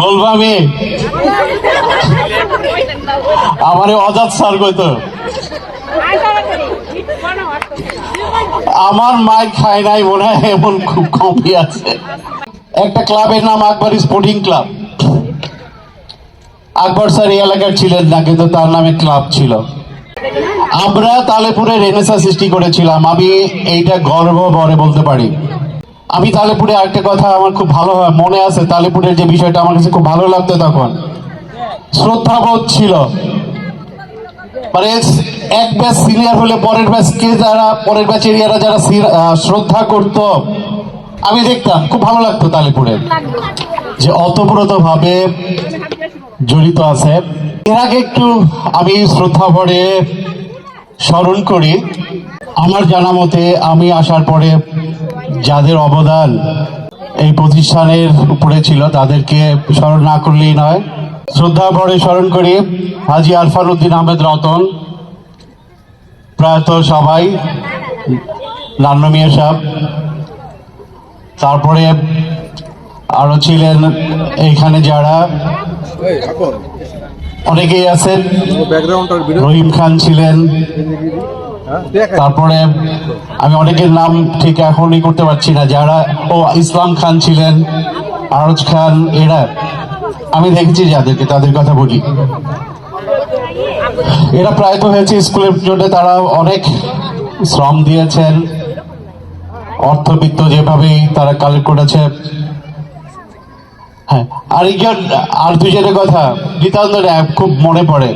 বলব আমি? আমার অজাত স্যার কইতো। আমার মাই খায় নাই মনে হয়, এমন খুব কমই আছে। একটা ক্লাবের নাম Akbar sporting club. Akbar sir এই এলাকার ছিলেন না, কিন্তু তার নামে ক্লাব ছিল। আমরা তালেপুরে রেনেসা সৃষ্টি করেছিলাম, আমি এইটা গর্ব বলতে পারি। আমি তালেপুরে আরেকটা কথা আমার খুব ভালো হয়, মনে আছে, তালেপুরের যে বিষয়টা আমার কাছে খুব ভালো লাগতো তখন। শ্রদ্ধাবোধ ছিল। মানে এক ব্যাচ সিনিয়র হলে পরের ব্যাচকে যারা, পরের ব্যাচের ইয়ারা যারা শ্রদ্ধা করত, আমি দেখতাম, খুব ভালো লাগতো তালিপুরে। যে অতপ্রত ভাবে জড়িত আছে। এর আগে একটু আমি শ্রদ্ধা ভরে স্মরণ করি। আমার জানা মতে আমি আসার পরে যাদের অবদান এই প্রতিষ্ঠানের উপরে ছিল, তাদেরকে স্মরণ না করলেই নয়। শ্রদ্ধা ভরে স্মরণ করি, হাজি আরফান উদ্দিন আহমেদ রতন, প্রায়ত সবাই নান্ন মিয়া সাহেব। তারপরে আরও ছিলেন এইখানে যারা। অনেকেই আছেন। রহিম খান ছিলেন। তারপরে আমি অনেকের নাম ঠিক এখনই করতে পারছি না, যারা ও ইসলাম খান ছিলেন, আরজ খান, এরা, আমি দেখেছি যাদেরকে, তাদের কথা বলি। এরা প্রায় তো হয়েছে স্কুলের জন্য তারা অনেক শ্রম দিয়েছেন, অর্থবিত্ত যেভাবেই তারা কালেক্ট করেছে। হ্যাঁ আর একজন আর দুজনের কথা ন্যায় খুব মনে পড়ে।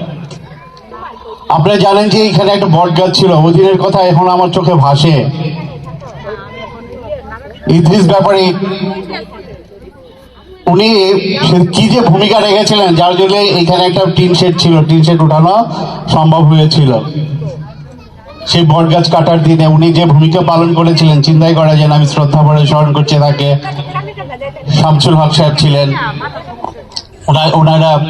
আপনারা জানেন যে এখানে একটা বট গাছ ছিল ওদিনের কথা এখন আমার চোখে ভাসে। ইদ্রিস ব্যাপারে, উনি কি যে ভূমিকা রেখেছিলেন, যার জন্য এখানে একটা টিন শেড ছিল, টিন শেড উঠানো সম্ভব হয়েছিল। সেই বট গাছ কাটার দিনে উনি যে ভূমিকা পালন করেছিলেন, চিন্তাই করা যেন আমি শ্রদ্ধা ভরে স্মরণ করছি তাকে। শামসুল হক সাহেব ছিলেন। ওনা- ওনারা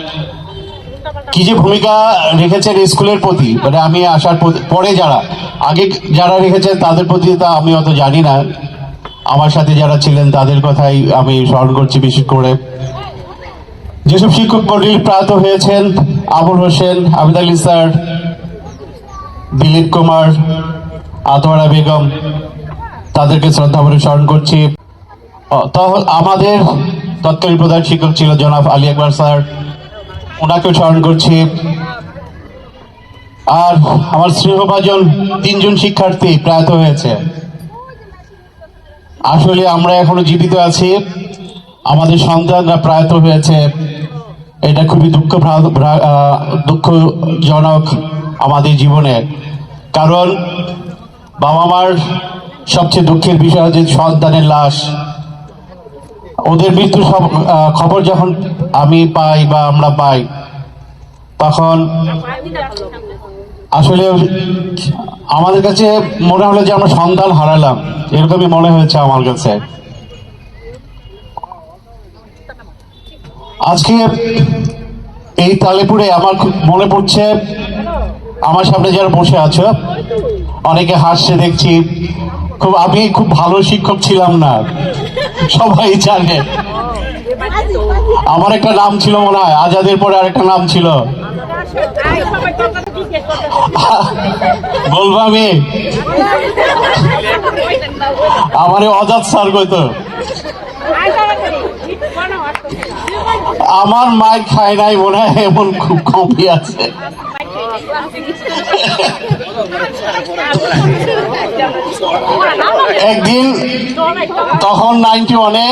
কি যে ভূমিকা রেখেছেন স্কুলের প্রতি মানে আমি আসার পর- যারা, আগে যারা রেখেছেন তাদের প্রতি তা আমি অত জানি না। আমার সাথে যারা ছিলেন তাদের কথাই আমি স্মরণ করছি বিশেষ করে। যেসব শিক্ষক মন্ডলী প্রাত হয়েছেন, আবুল হোসেন আবিদ আলী স্যার দিলীপ কুমার, আতোয়ারা বেগম, তাদেরকে শ্রদ্ধা ভরে স্মরণ করছি। আমাদের তৎকালীন প্রধান শিক্ষক ছিল জনাব আলী আকবর স্যার। ওনাকেও স্মরণ করছি। আর আমার স্নেহভাজন তিনজন শিক্ষার্থী প্রয়াত হয়েছে। আসলে আমরা এখনও জীবিত আছি। আমাদের সন্তানরা প্রয়াত হয়েছে। এটা খুবই দুঃখ দুঃখজনক আমাদের জীবনে। কারণ বাবা মার সবচেয়ে দুঃখের বিষয় হচ্ছে সন্তানের লাশ। ওদের মৃত্যুর খবর যখন আমি পাই বা আমরা পাই, তখন আসলে আমাদের কাছে মনে হলো যে আমরা সন্তান হারালাম। এরকমই মনে হয়েছে আমার কাছে। আজকে এই তালেপুরে আমার মনে পড়ছে, আমার সামনে যারা বসে আছো, অনেকে হাসছে দেখছি। খুব, আমি খুব ভালো শিক্ষক ছিলাম না। সবাই জানে। আমার একটা নাম ছিল মনে হয় আজাদের পরে আরেকটা নাম ছিল। বলব আমি? আমার অজাত স্যার কইতো। আমার মাই খায় নাই মনে হয় এমন খুব কমই আছে। একদিন তখন নাইনটি ওয়ানে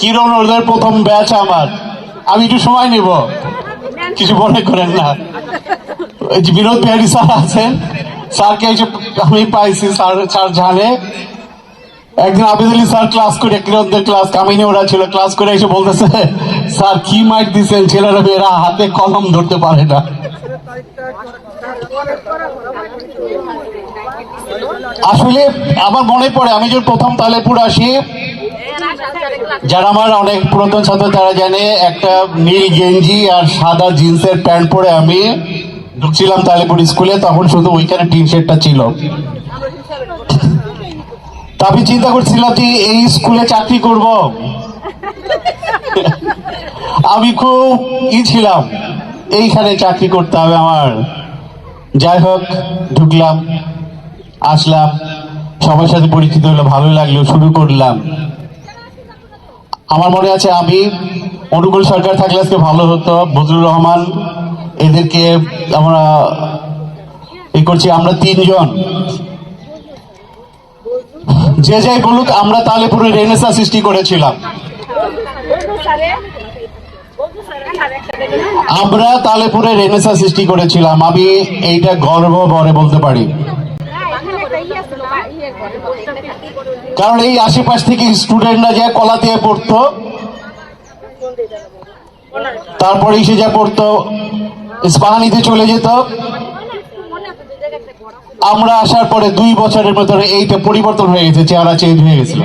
কিরণ ওদের প্রথম ব্যাচ আমার। আমি একটু সময় নিব। কিছু মনে করেন না। বিনোদ বিহারী স্যার আছেন, স্যারকে এসে আমি পাইছি, স্যার স্যার জানে। একদিন আবিদুলি স্যার ক্লাস করে, কিরণদের ক্লাস, কামিনী ওরা ছিল, ক্লাস করে এসে বলতেছে, স্যার, কি মাইট দিচ্ছেন ছেলেরা, মেয়েরা হাতে কলম ধরতে পারে না। আসলে আমার মনে পড়ে, আমি যখন প্রথম তালেপুর আসি, যারা আমার অনেক পুরাতন ছাত্র, তারা জানে একটা নীল গেঞ্জি আর সাদা জিন্সের প্যান্ট পরে আমি ঢুকছিলাম তালেপুর স্কুলে, তখন শুধু ওইখানে টিন শেডটা ছিল। তা আমি চিন্তা করছিলাম যে এই স্কুলে চাকরি করব। আমি খুব ই ছিলাম, এইখানে চাকরি করতে হবে আমার। যাই হোক, ঢুকলাম। আসলাম। সবার সাথে পরিচিত হলো ভালো লাগল, শুরু করলাম। আমার মনে আছে আমি, অনুকূল সরকার থাকলে আজকে ভালো হতো বজরুর রহমান, এদেরকে আমরা ই করছি, আমরা তিনজন। যে যাই বলুক, আমরা তাহলে পুরো রেনেসা সৃষ্টি করেছিলাম। আমরা তালেপুরে রেনেসা সৃষ্টি করেছিলাম। আমি এইটা গর্ব বলতে পারি। কারণ এই আশেপাশ থেকে স্টুডেন্টরা যা কলা দিয়ে পড়তো, তারপরে এসে যা পড়তো, ইস্পাহানিতে চলে যেত। আমরা আসার পরে দুই বছরের ভেতরে এইটা পরিবর্তন হয়ে গেছে, চেহারা চেঞ্জ হয়ে গেছিল।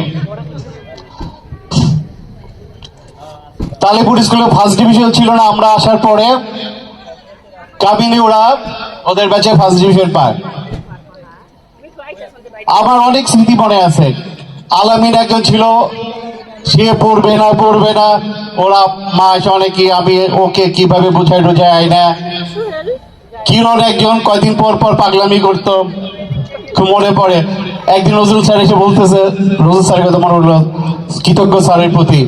তালেপুর স্কুলে ফার্স্ট ডিভিশন ছিল না, আমরা আসার পরে কাবিনী ওরা ওদের ব্যাচে ফার্স্ট ডিভিশন পায়। আমার অনেক স্মৃতি মনে আছে। আলামিন একজন ছিল, সে পড়বে না পড়বে না। ওরা, মা এসে অনেকে, আমি ওকে কীভাবে বোঝাই টোঝাই আই না? কিরণ একজন কয়দিন পর পর পাগলামি করতো। মনে পড়ে। একদিন নজরুল স্যার এসে বলতেছে, নজরুল স্যারের কথা মনে হলো কৃতজ্ঞ স্যারের প্রতি।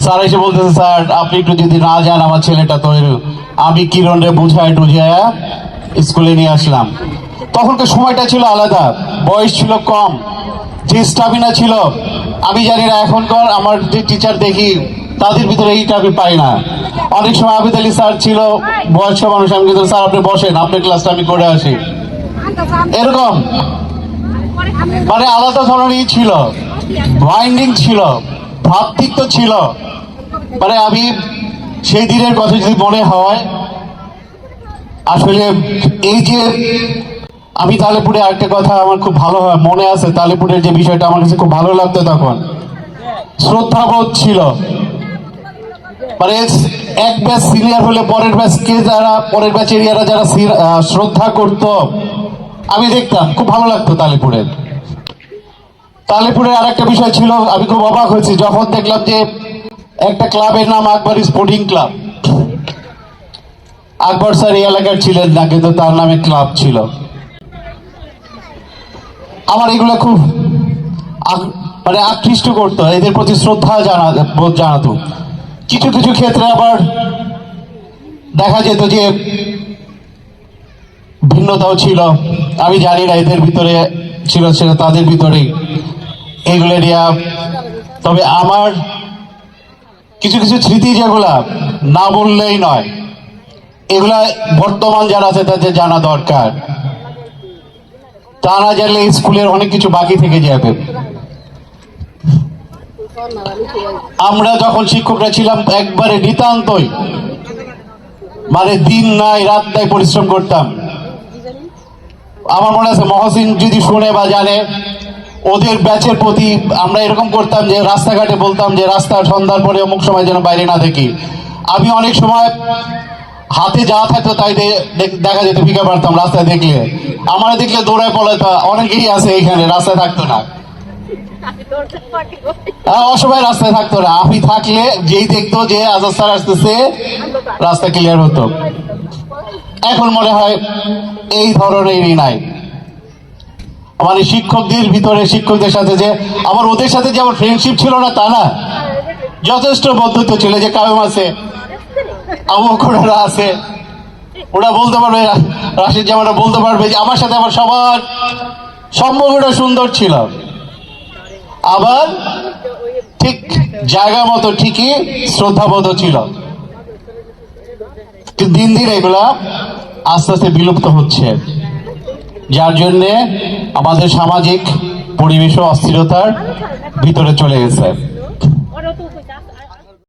স্যার এসে বলতেছে, স্যার, আপনি একটু যদি না যান, আমার ছেলেটা তো এর- আমি কিরণরে বুঝায় টুঝায় স্কুলে নিয়ে আসলাম। তখনকার সময়টা ছিল আলাদা, বয়স ছিল কম, যে স্টামিনা ছিল, আমি জানি না এখনকার আমার যে টিচার দেখি, তাদের ভিতরে এইটা আমি পাই না। অনেক সময় আবিদ আলী স্যার ছিল, বয়স্ক মানুষ, আমি কিন্তু স্যার, আপনি বসেন, আপনার ক্লাসটা আমি করে আসি। এরকম। মানে আলাদা ধরনেরই ছিল বাইন্ডিং ছিল ভ্রাতৃত্ব ছিল। মানে আমি সেই দিনের কথা যদি মনে হয় আসলে এই যে আমি তালেপুরে আরেকটা কথা আমার খুব ভালো হয়, মনে আছে তালেপুরের যে বিষয়টা আমার কাছে খুব ভালো লাগতো তখন। শ্রদ্ধাবোধ ছিল। মানে এক ব্যাচ সিনিয়র হলে পরের ব্যাচকে যারা, পরের ব্যাচের ইয়ারা যারা শ্রদ্ধা করত, আমি দেখতাম, খুব ভালো লাগতো তালেপুরের। তালেপুরের আরেকটা বিষয় ছিল, আমি খুব অবাক হয়েছি, যখন দেখলাম যে একটা ক্লাবের নাম Akbar sporting club Akbar sir এই এলাকার ছিলেন না, কিন্তু তার নামে ক্লাব ছিল। আমার এগুলো খুব মানে আকৃষ্ট করতো, এদের প্রতি শ্রদ্ধা জানা জানাতো। কিছু কিছু ক্ষেত্রে আবার দেখা যেত যে ভিন্নতাও ছিল। আমি জানি না এদের ভিতরে ছিল সেটা তাদের ভিতরেই। এগুলো নিয়ে তবে আমার কিছু কিছু স্মৃতি যেগুলা না বললেই নয় এগুলা বর্তমান যারা আছে তাদের জানা দরকার। তা না জানলে স্কুলের অনেক কিছু বাকি থেকে যাবে। আমরা যখন শিক্ষকরা ছিলাম, একবারে নিতান্তই মানে দিন নাই, রাত নাই পরিশ্রম করতাম। আমার মনে আছে, মহসিন যদি শুনে বা জানে, ওদের ব্যাচের প্রতি আমরা এরকম করতাম যে রাস্তাঘাটে বলতাম যে, রাস্তার সন্ধ্যার পরে অমুক সময় যেন বাইরে না দেখি আমি অনেক সময় হাতে যা থাকতো তাই দেখা যেত ভিকা পারতাম রাস্তায় দেখলে। আমার দেখলে দৌড়ায় পলাতো অনেকেই আছে এখানে রাস্তায় থাকতো না। হ্যাঁ, রাস্তায় থাকতো না। আমি থাকলে যেই দেখতো যে আজাদ স্যার আসতেছে রাস্তা ক্লিয়ার হতো। এখন মনে হয় এই ধরনেরই নাই। মানে শিক্ষকদের ভিতরে শিক্ষকদের সাথে যে আমার ওদের সাথে যে আমার ফ্রেন্ডশিপ ছিল না তা না। যথেষ্ট বন্ধুত্ব ছিল যে কায়ম আছে আবহাওয়া আছে। ওরা বলতে পারবে, রাশিদ জামানরা বলতে পারবে যে আমার সাথে আমার সবার সম্পর্কটা সুন্দর ছিল। আবার ঠিক জায়গা মতো ঠিকই শ্রদ্ধাবোধ ছিল। দিন দিন এগুলা আস্তে আস্তে বিলুপ্ত হচ্ছে। যার জন্যে আমাদের সামাজিক পরিবেশ অস্থিরতার ভিতরে চলে গেছে।